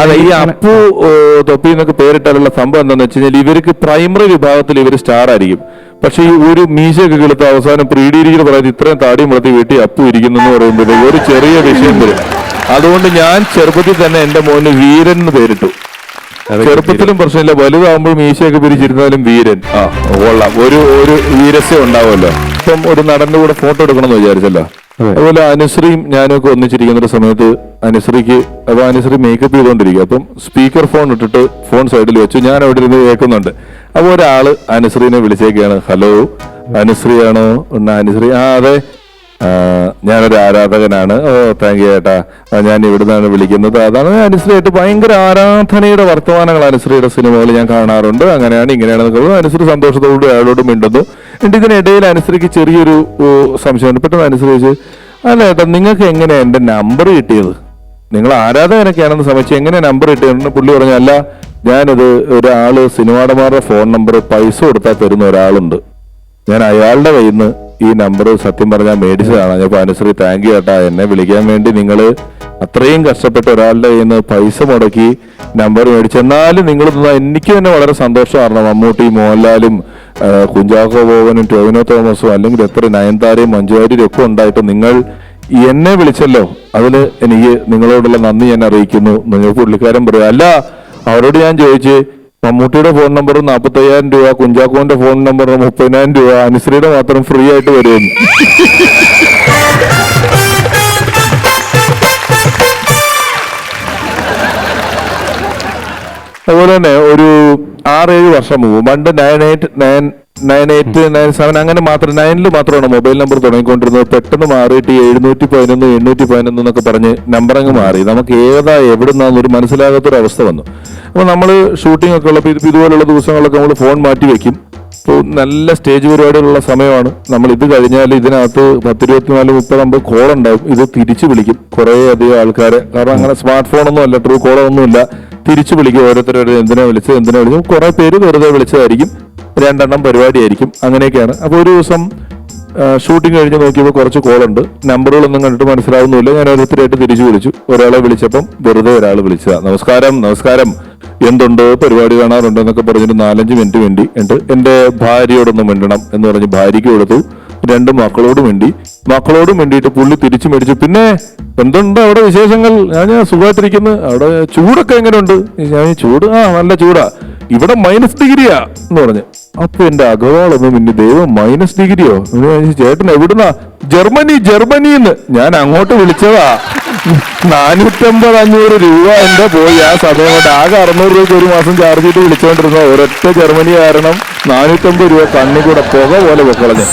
അതെ ഈ അപ്പു തൊപ്പി എന്നൊക്കെ പേരിട്ടാലുള്ള സംഭവം എന്താണെന്ന് വെച്ച് കഴിഞ്ഞാൽ ഇവർക്ക് പ്രൈമറി വിഭാഗത്തിൽ ഇവർ സ്റ്റാർ ആയിരിക്കും. പക്ഷെ ഈ ഒരു മീശയൊക്കെ കിളുത്ത് അവസാനം പ്രീഡിയിരിക്കുന്ന പറയുന്നത് ഇത്രയും താടി മുളത്തി വീട്ടിൽ അപ്പു ഇരിക്കുന്നു എന്ന് പറയുമ്പോൾ ഒരു ചെറിയ വിഷയം വരും. അതുകൊണ്ട് ഞാൻ ചെറുപ്പത്തിൽ തന്നെ എന്റെ മോന് വീരൻ എന്ന് പേരിട്ടു. ചെറുപ്പത്തിലും പ്രശ്നമില്ല വലുതാകുമ്പോൾ മീശയൊക്കെ പിരിച്ചിരുന്നാലും വീരൻ. ആ കൊള്ളാം. ഒരു ഒരു വീരസ്യം ഉണ്ടാവുമല്ലോ. ഇപ്പം ഒരു നടന്റെ കൂടെ ഫോട്ടോ എടുക്കണം എന്ന് വിചാരിച്ചല്ലോ. അതുപോലെ അനുശ്രീയും ഞാനും ഒക്കെ ഒന്നിച്ചിരിക്കുന്ന ഒരു സമയത്ത് അനുശ്രീക്ക് അപ്പൊ അനുശ്രീ മേക്കപ്പ് ചെയ്തുകൊണ്ടിരിക്കുക. അപ്പം സ്പീക്കർ ഫോൺ ഇട്ടിട്ട് ഫോൺ സൈഡിൽ വെച്ചു. ഞാൻ അവിടെ ഇരുന്ന് കേൾക്കുന്നുണ്ട്. അപ്പൊ ഒരാൾ അനുശ്രീനെ വിളിച്ചേക്കാണ്. ഹലോ അനുശ്രീയാണോ? ഉണ്ട് അനുശ്രീ ആ അതെ. ഞാനൊരു ആരാധകനാണ്. ഓ താങ്ക് യു ചേട്ടാ ആ, ഞാൻ ഇവിടുന്നാണ് വിളിക്കുന്നത്. അതാണ് അനുശ്രീയായിട്ട് ഭയങ്കര ആരാധനയുടെ വർത്തമാനങ്ങൾ അനുശ്രീയുടെ സിനിമകൾ ഞാൻ കാണാറുണ്ട്. അങ്ങനെയാണ് ഇങ്ങനെയാണ് അനുശ്രീ സന്തോഷത്തോടുകൂടി അയാളോട് മിണ്ടുന്നു. എന്നിട്ട് ഇതിനിടയിൽ അനുശ്രീക്ക് ചെറിയൊരു സംശയമുണ്ട്. പെട്ടെന്ന് അനുശ്രീച്ച് അല്ല ഏട്ടാ നിങ്ങൾക്ക് എങ്ങനെയാണ് എന്റെ നമ്പർ കിട്ടിയത്? നിങ്ങൾ ആരാധകനൊക്കെയാണെന്ന് സമയത്ത് എങ്ങനെ നമ്പർ കിട്ടിയെന്ന് പുള്ളി പറഞ്ഞു അല്ല ഞാനത് ഒരാൾ സിനിമാടന്മാരുടെ ഫോൺ നമ്പർ പൈസ കൊടുത്താൽ തരുന്ന ഒരാളുണ്ട്. ഞാൻ അയാളുടെ കയ്യിൽ നിന്ന് ഈ നമ്പർ സത്യം പറഞ്ഞാൽ മേടിച്ചതാണ്. ഞാൻ അനുശ്രീ താങ്ക് യു ഏട്ടാ. എന്നെ വിളിക്കാൻ വേണ്ടി നിങ്ങൾ അത്രയും കഷ്ടപ്പെട്ട് ഒരാളുടെ കയ്യിൽ നിന്ന് പൈസ മുടക്കി നമ്പർ മേടിച്ചു. എന്നാലും നിങ്ങൾ എനിക്ക് തന്നെ വളരെ സന്തോഷമായിരുന്നു മമ്മൂട്ടി മോഹൻലാലും കുഞ്ചാക്കോ ബോബനും ടോവിനോ തോമസും അല്ലെങ്കിൽ എത്ര നയൻതാരയും മഞ്ജുവാരിയും ഒക്കെ ഉണ്ടായിട്ട് നിങ്ങൾ എന്നെ വിളിച്ചല്ലോ. അതിന് എനിക്ക് നിങ്ങളോടുള്ള നന്ദി ഞാൻ അറിയിക്കുന്നു. നിങ്ങൾ പുള്ളിക്കാരൻ പറയും. അല്ല അവരോട് ഞാൻ ചോദിച്ചു മമ്മൂട്ടിയുടെ ഫോൺ നമ്പർ നാൽപ്പത്തയ്യായിരം രൂപ കുഞ്ചാക്കോന്റെ ഫോൺ നമ്പർ മുപ്പതിനായിരം രൂപ. അനുശ്രീയുടെ മാത്രം ഫ്രീ ആയിട്ട് വരുമെന്ന്. അതുപോലെ തന്നെ ഒരു ആറേഴ് വർഷം മുമ്പ് പണ്ട് nine eight nine nine eight nine seven അങ്ങനെ മാത്രം നയനിൽ മാത്രമാണ് മൊബൈൽ നമ്പർ തുടങ്ങിക്കൊണ്ടിരുന്നത്. പെട്ടെന്ന് മാറിയിട്ട് എഴുന്നൂറ്റി പതിനൊന്ന് എണ്ണൂറ്റി പതിനൊന്ന് എന്നൊക്കെ പറഞ്ഞ് നമ്പർ അങ്ങ് മാറി. നമുക്ക് ഏതാ എവിടുന്നാന്ന് ഒരു മനസ്സിലാകാത്തൊരു അവസ്ഥ വന്നു. അപ്പൊ നമ്മൾ ഷൂട്ടിംഗ് ഒക്കെ ഉള്ളപ്പോൾ ഇത് ഇതുപോലുള്ള ദിവസങ്ങളിലൊക്കെ നമ്മൾ ഫോൺ മാറ്റി വെക്കും. ഇപ്പോൾ നല്ല സ്റ്റേജ് പരിപാടികളുള്ള സമയമാണ്. നമ്മൾ ഇത് കഴിഞ്ഞാൽ ഇതിനകത്ത് പത്തിരുപത്തിനാല് മുപ്പത് അമ്പത് കോൾ ഉണ്ടാവും. ഇത് തിരിച്ചു വിളിക്കും. കുറേ അധികം ആൾക്കാരെ. കാരണം അങ്ങനെ സ്മാർട്ട് ഫോണൊന്നും അല്ല ട്രൂ കോൾ ഒന്നുമില്ല തിരിച്ചു വിളിക്കും. ഓരോരുത്തരും എന്തിനാ വിളിച്ചത് എന്തിനാ വിളിച്ചത്. കുറേ പേര് വെറുതെ വിളിച്ചതായിരിക്കും. രണ്ടെണ്ണം പരിപാടിയായിരിക്കും. അങ്ങനെയൊക്കെയാണ്. അപ്പോൾ ഒരു ദിവസം ഷൂട്ടിംഗ് കഴിഞ്ഞ് നോക്കിയപ്പോൾ കുറച്ച് കോളുണ്ട് നമ്പറുകളൊന്നും കണ്ടിട്ട് മനസ്സിലാവുന്നില്ല ഞാൻ ഓരോരുത്തരായിട്ട് തിരിച്ചു വിളിച്ചു. ഒരാളെ വിളിച്ചപ്പം വെറുതെ ഒരാൾ വിളിച്ചതാ. നമസ്കാരം നമസ്കാരം. എന്തുണ്ട്? പരിപാടി കാണാറുണ്ട് എന്നൊക്കെ പറഞ്ഞിട്ട് നാലഞ്ച് മിനിറ്റ് വേണ്ടി എന്നിട്ട് എന്റെ ഭാര്യയോടൊന്ന് മിണ്ടണം എന്ന് പറഞ്ഞ് ഭാര്യയ്ക്ക് കൊടുത്തു. രണ്ട് മക്കളോടും വേണ്ടി മക്കളോടും വേണ്ടിയിട്ട് പുള്ളി തിരിച്ചു മേടിച്ചു. പിന്നെ എന്തുണ്ട് അവിടെ വിശേഷങ്ങൾ? ഞാൻ ഞാൻ സുഖമായിട്ടിരിക്കുന്നു. അവിടെ ചൂടൊക്കെ എങ്ങനെയുണ്ട് ഞാൻ ചൂട്? ആ നല്ല ചൂടാ. ഇവിടെ മൈനസ് ഡിഗ്രിയാ എന്ന് പറഞ്ഞു. അപ്പൊ എന്റെ അകവാളൊന്നും പിന്നെ ദൈവം മൈനസ് ഡിഗ്രിയോ ചേട്ടൻ എവിടുന്നാ? ജർമ്മനി ജർമ്മനിന്ന് ഞാൻ അങ്ങോട്ട് വിളിച്ചതാ. നാനൂറ്റമ്പത് അഞ്ഞൂറ് രൂപ എന്റെ പോയി. ആ സമയം കൊണ്ട് ആകെ അറുന്നൂറ് രൂപ ഒരു മാസം ചാർജ് ചെയ്ത് വിളിച്ചോണ്ടിരുന്ന ഒരൊറ്റ ജർമ്മനി കാരണം നാനൂറ്റമ്പത് രൂപ കണ്ണി കൂടെ പുക പോലെ പൊക്കളഞ്ഞു